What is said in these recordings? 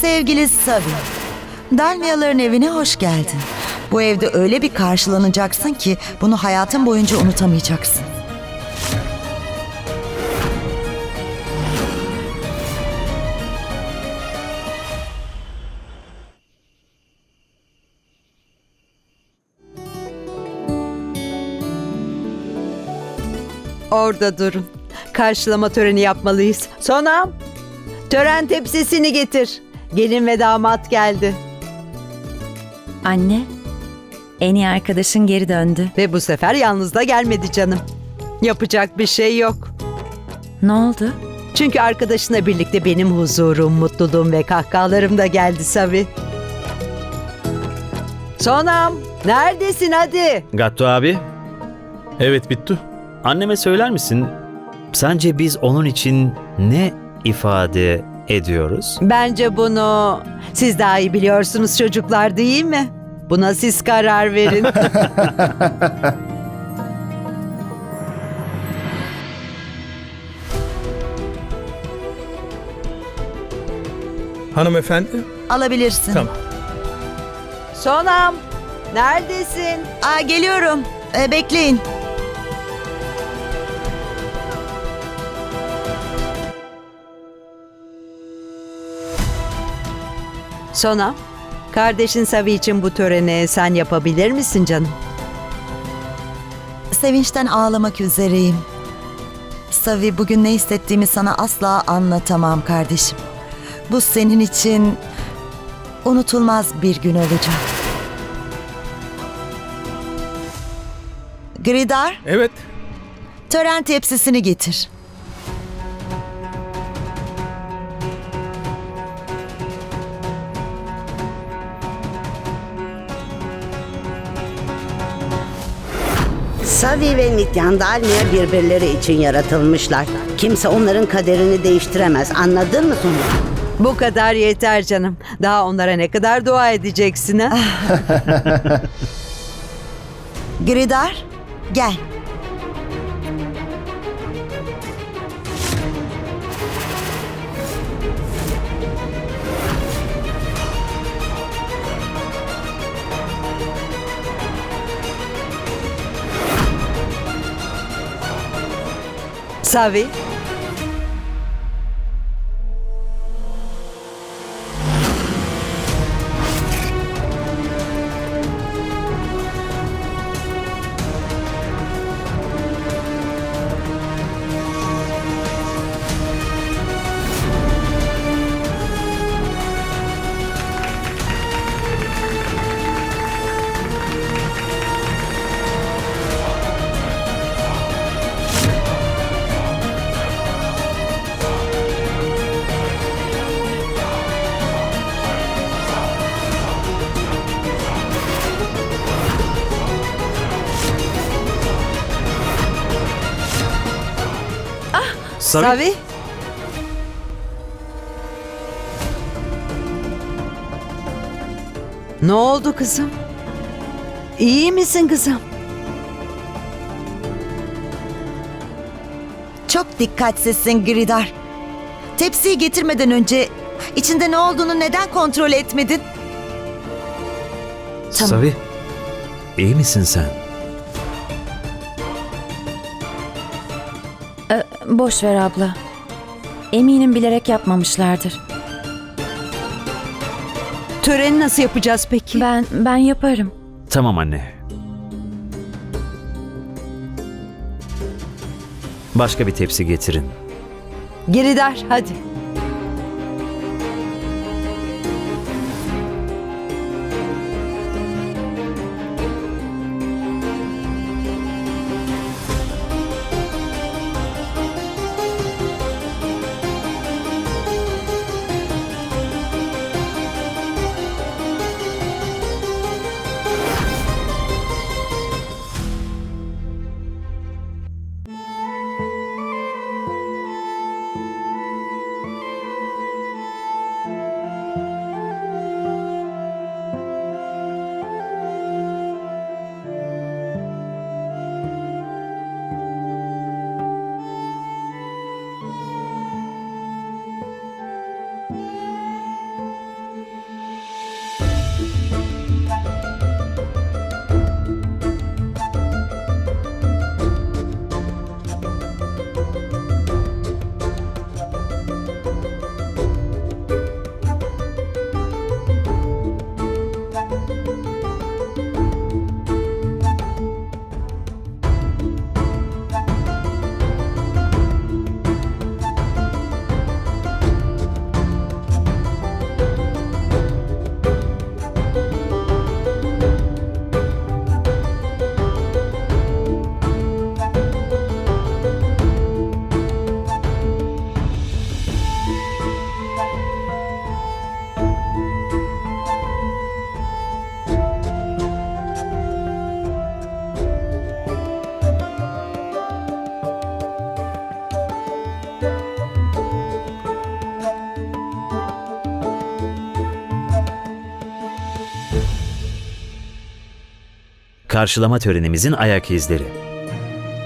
Sevgili Savi, Dalmiaların evine hoş geldin. Bu evde öyle bir karşılanacaksın ki bunu hayatın boyunca unutamayacaksın. Orada durun. Karşılama töreni yapmalıyız. Sonam, tören tepsisini getir. Gelin ve damat geldi. Anne, en iyi arkadaşın geri döndü. Ve bu sefer yalnız da gelmedi canım. Yapacak bir şey yok. Ne oldu? Çünkü arkadaşına birlikte benim huzurum, mutluluğum ve kahkahalarım da geldi Savi. Sonam, neredesin hadi? Gattu abi, Evet Bittu. anneme söyler misin? Sence biz onun için ne ifade ediyoruz? Bence bunu siz daha iyi biliyorsunuz çocuklar değil mi? Buna siz karar verin. Hanımefendi. Alabilirsin. Tamam. Sonam, neredesin? Aa, geliyorum. Ee, bekleyin. Sonam, kardeşin Savi için bu töreni sen yapabilir misin canım? Sevinçten ağlamak üzereyim. Savi bugün ne hissettiğimi sana asla anlatamam kardeşim. Bu senin için unutulmaz bir gün olacak. Gridar, Evet. tören tepsisini getir. Savi ve Nityan Dalmia birbirleri için yaratılmışlar. Kimse onların kaderini değiştiremez. Anladın mı Sumru? Bu kadar yeter canım. Daha onlara ne kadar dua edeceksin ha? Gridar, gel. savez Savi, Savi. Ne oldu kızım? İyi misin kızım? Çok dikkatsizsin Gridar. Tepsiyi getirmeden önce içinde ne olduğunu neden kontrol etmedin? Tamam. Savi, iyi misin sen? Ee, boş ver abla. Eminim bilerek yapmamışlardır. Töreni nasıl yapacağız peki? Ben ben yaparım. Tamam anne. Başka bir tepsi getirin. Giridar hadi. Karşılama törenimizin ayak izleri.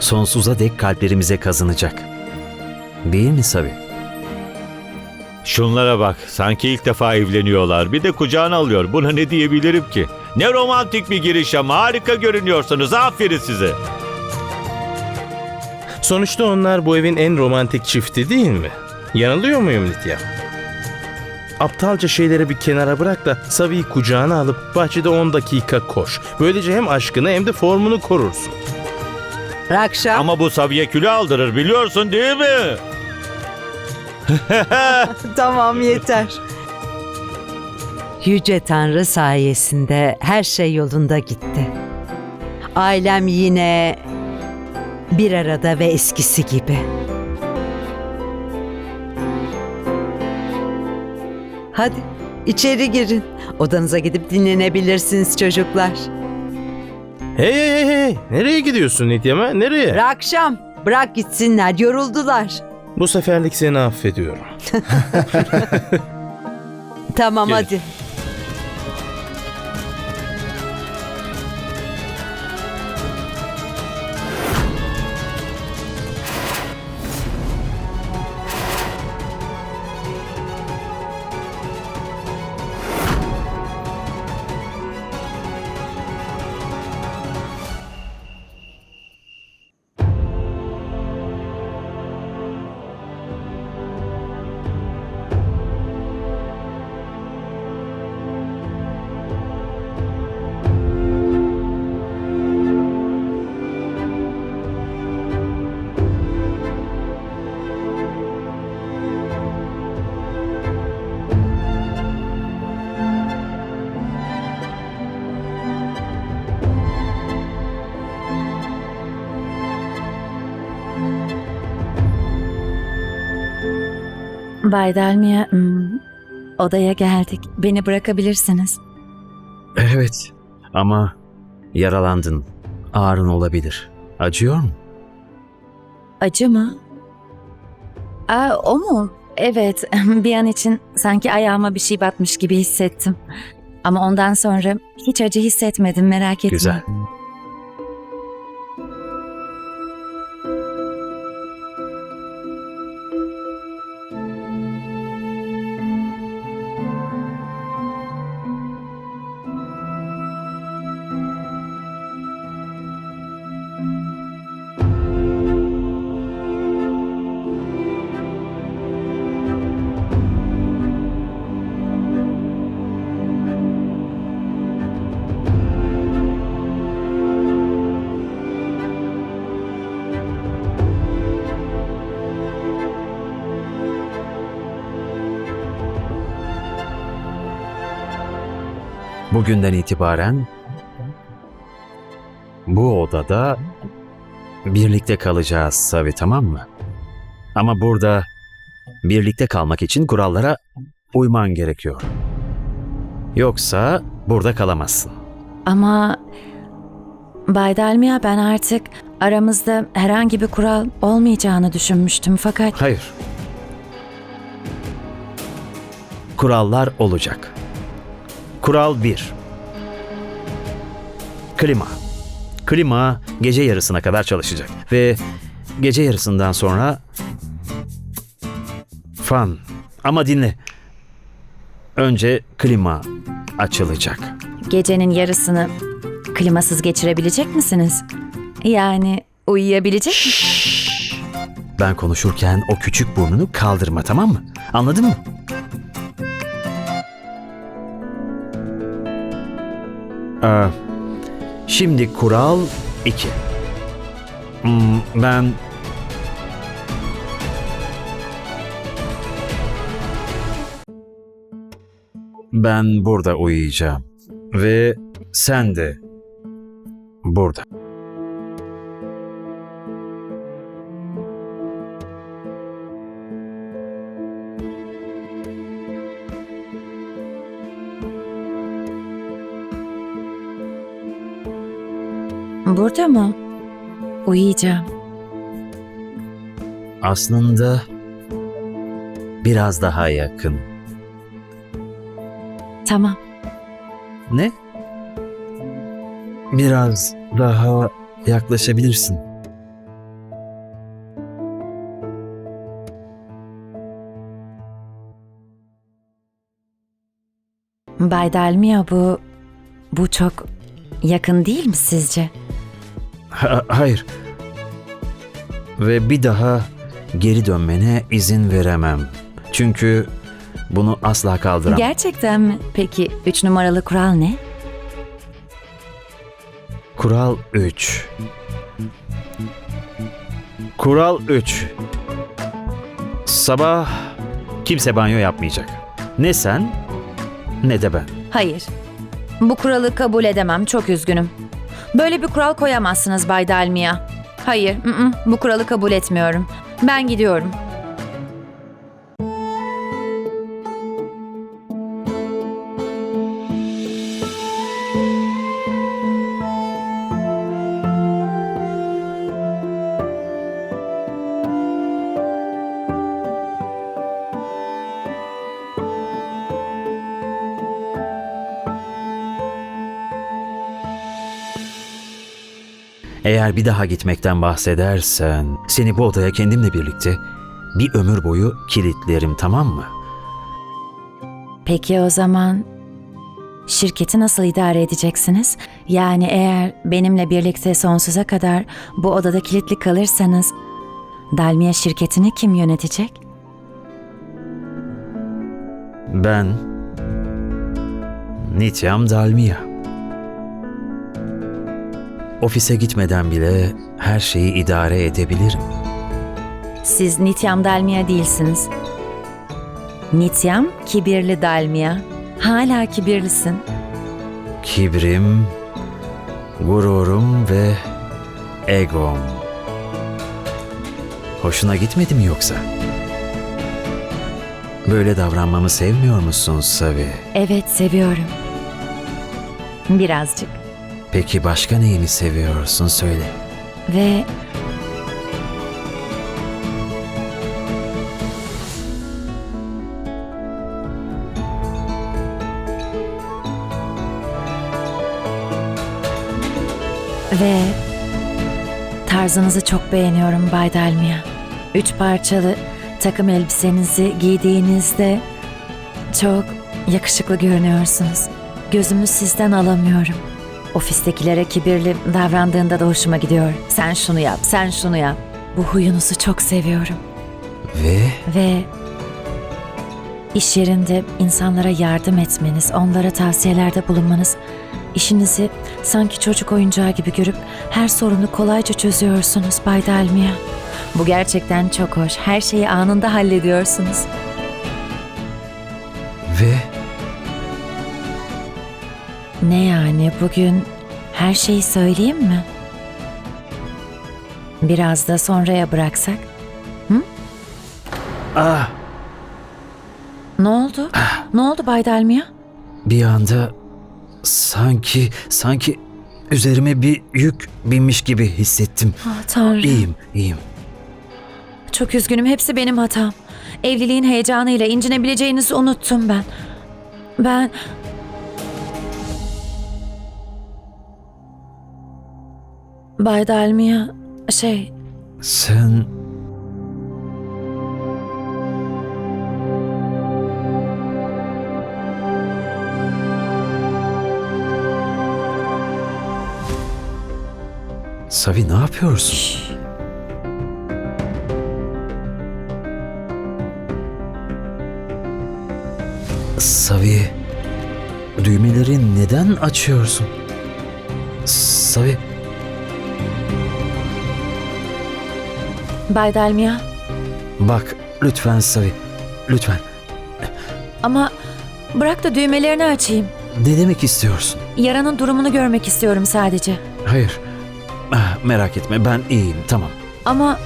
Sonsuza dek kalplerimize kazınacak. Değil mi Savi? Şunlara bak, sanki ilk defa evleniyorlar. Bir de kucağına alıyor. Buna ne diyebilirim ki? Ne romantik bir giriş ama harika görünüyorsunuz. Aferin size. Sonuçta onlar bu evin en romantik çifti değil mi? Yanılıyor muyum Nitya? Aptalca şeyleri bir kenara bırak da Savi'yi kucağına alıp bahçede 10 dakika koş. Böylece hem aşkını hem de formunu korursun. Rakşam. Ama bu Sabiye kilo aldırır biliyorsun değil mi? Tamam yeter. Yüce Tanrı sayesinde her şey yolunda gitti. Ailem yine bir arada ve eskisi gibi. Hadi içeri girin. Odanıza gidip dinlenebilirsiniz çocuklar. Hey hey hey hey! Nereye gidiyorsun Nitya'ma? Nereye? Rakşam bırak gitsinler yoruldular. Bu seferlik seni affediyorum. Tamam Gelin. hadi. Bay Dalmia, hmm, odaya geldik. Beni bırakabilirsiniz. Evet. Ama yaralandın. Ağrın olabilir. Acıyor mu? Acı mı? Aa, o mu? Evet, bir an için sanki ayağıma bir şey batmış gibi hissettim. Ama ondan sonra hiç acı hissetmedim merak etme. Güzel. Bugünden itibaren bu odada birlikte kalacağız Savi tamam mı? Ama burada birlikte kalmak için kurallara uyman gerekiyor. Yoksa burada kalamazsın. Ama Bay Dalmia ben artık aramızda herhangi bir kural olmayacağını düşünmüştüm fakat Hayır. Kurallar olacak. Kural 1. Klima. Klima gece yarısına kadar çalışacak ve gece yarısından sonra fan. Ama dinle. Önce klima açılacak. gecenin yarısını klimasız geçirebilecek misiniz? Yani uyuyabilecek misiniz? Ben konuşurken o küçük burnunu kaldırma tamam mı? Anladın mı? Ee, şimdi kural 2. Hmm, ben Ben burada uyuyacağım ve sen de burada. Burada mı? Uyuyacağım. Aslında biraz daha yakın. Tamam. Ne? Biraz daha yaklaşabilirsin. Bay Dalmia bu... Bu çok yakın değil mi sizce? Ha- hayır. Ve bir daha geri dönmene izin veremem. Çünkü bunu asla kaldıramam. Gerçekten mi? Peki üç numaralı kural ne? Kural 3. Kural 3. Sabah kimse banyo yapmayacak. Ne sen ne de ben. Hayır. Bu kuralı kabul edemem. Çok üzgünüm. Böyle bir kural koyamazsınız Bay Dalmia. Hayır, ı-ı, bu kuralı kabul etmiyorum. Ben gidiyorum. Eğer bir daha gitmekten bahsedersen seni bu odaya kendimle birlikte bir ömür boyu kilitlerim tamam mı? Peki o zaman şirketi nasıl idare edeceksiniz? Yani eğer benimle birlikte sonsuza kadar bu odada kilitli kalırsanız Dalmia şirketini kim yönetecek? Ben Nityam Dalmia. Ofise gitmeden bile her şeyi idare edebilirim. Siz Nityam Dalmia değilsiniz. Nityam kibirli Dalmia. Hala kibirlisin. Kibrim, gururum ve egom. Hoşuna gitmedi mi yoksa? Böyle davranmamı sevmiyor musun Savi? Evet seviyorum. Birazcık. Peki başka neyini seviyorsun söyle. Ve Ve tarzınızı çok beğeniyorum Bay Dalmia. Üç parçalı takım elbisenizi giydiğinizde çok yakışıklı görünüyorsunuz. Gözümü sizden alamıyorum. Ofistekilere kibirli davrandığında da hoşuma gidiyor. Sen şunu yap, sen şunu yap. Bu huyunuzu çok seviyorum. Ve Ve iş yerinde insanlara yardım etmeniz, onlara tavsiyelerde bulunmanız, işinizi sanki çocuk oyuncağı gibi görüp her sorunu kolayca çözüyorsunuz Bay Dalmia. Bu gerçekten çok hoş. Her şeyi anında hallediyorsunuz. Ne yani bugün her şeyi söyleyeyim mi? Biraz da sonraya bıraksak? ah Ne oldu? ne oldu Bay Dalmia? bir anda sanki sanki üzerime bir yük binmiş gibi hissettim. Ah Tanrım. İyiyim, iyiyim. Çok üzgünüm. Hepsi benim hatam. Evliliğin heyecanıyla incinebileceğinizi unuttum ben. Ben... Bay Dalmia, şey... Sen Savi ne yapıyorsun? Savi düğmeleri neden açıyorsun? Savi Bay Dalmia, bak lütfen Savi lütfen ama bırak da düğmelerini açayım. ne demek istiyorsun? Yaranın durumunu görmek istiyorum sadece. Hayır Ah, merak etme ben iyiyim tamam Ama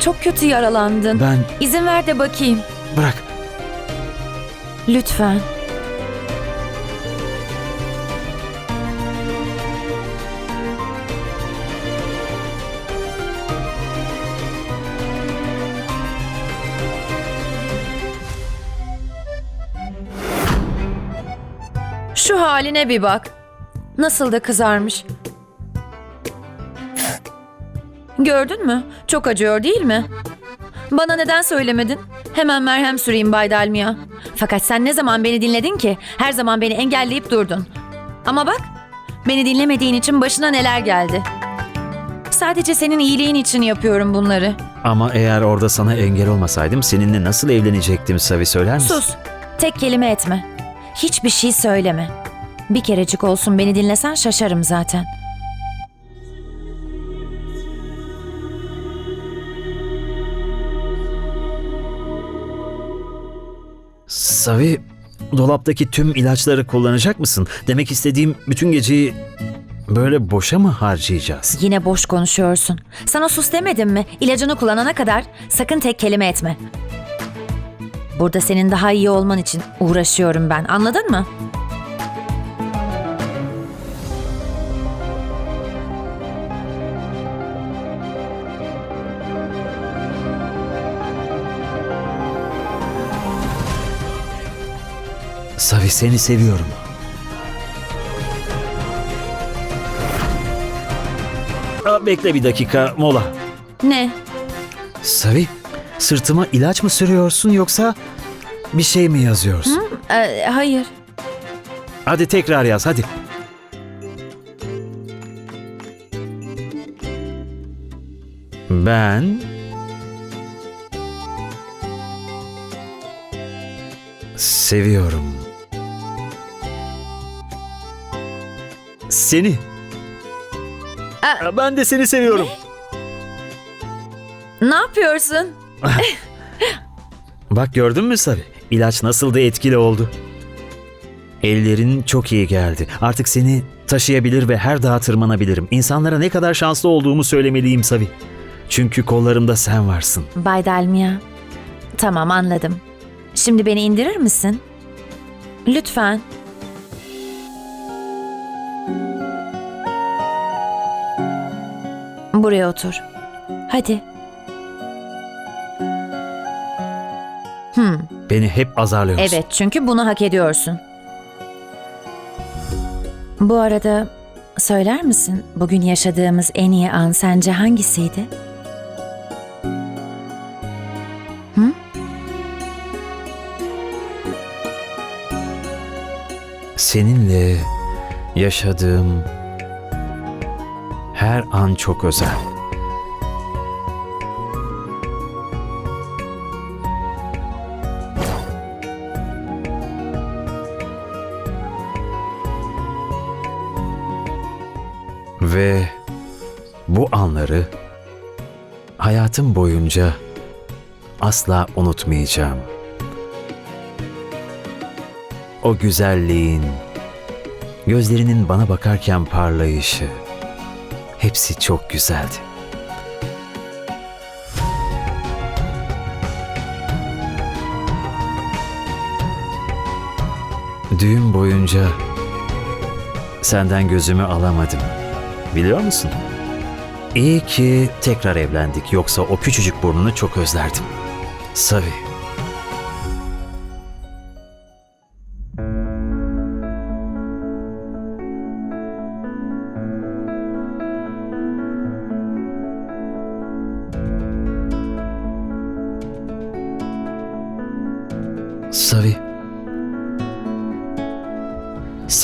çok kötü yaralandın. ben İzin ver de bakayım. bırak Lütfen. Haline bir bak. Nasıl da kızarmış. Gördün mü? Çok acıyor değil mi? Bana neden söylemedin? Hemen merhem süreyim Bay Dalmia. Fakat sen ne zaman beni dinledin ki? Her zaman beni engelleyip durdun. Ama bak, beni dinlemediğin için başına neler geldi. Sadece senin iyiliğin için yapıyorum bunları. Ama eğer orada sana engel olmasaydım seninle nasıl evlenecektim Savi söyler misin? Sus. Tek kelime etme. Hiçbir şey söyleme. Bir kerecik olsun beni dinlesen şaşarım zaten. Savi, dolaptaki tüm ilaçları kullanacak mısın? Demek istediğim bütün geceyi böyle boşa mı harcayacağız? Yine boş konuşuyorsun. Sana sus demedim mi? İlacını kullanana kadar sakın tek kelime etme. Burada senin daha iyi olman için uğraşıyorum ben. Anladın mı? Savi seni seviyorum. Aa, bekle bir dakika mola. Ne? Savi, sırtıma ilaç mı sürüyorsun yoksa bir şey mi yazıyorsun? Ee, hayır. Hadi tekrar yaz hadi. Ben seviyorum. Seni. Aa. Ben de seni seviyorum. Ne yapıyorsun? Bak gördün mü Savi? İlaç nasıl da etkili oldu. Ellerin çok iyi geldi. Artık seni taşıyabilir ve her dağa tırmanabilirim. İnsanlara ne kadar şanslı olduğumu söylemeliyim Savi. Çünkü kollarımda sen varsın. Bay Dalmia. Tamam anladım. Şimdi beni indirir misin? Lütfen. Buraya otur. Hadi. Hmm, Beni hep azarlıyorsun. evet çünkü bunu hak ediyorsun. Bu arada söyler misin bugün yaşadığımız en iyi an sence hangisiydi? Seninle yaşadığım her an çok özel. Ve bu anları hayatım boyunca asla unutmayacağım. O güzelliğin, gözlerinin bana bakarken parlayışı, hepsi çok güzeldi. Düğün boyunca senden gözümü alamadım. Biliyor musun? İyi ki tekrar evlendik yoksa o küçücük burnunu çok özlerdim. Savi.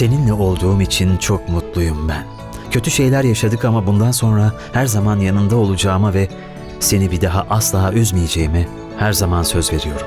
Seninle olduğum için çok mutluyum ben. Kötü şeyler yaşadık ama bundan sonra her zaman yanında olacağıma ve seni bir daha asla üzmeyeceğime her zaman söz veriyorum.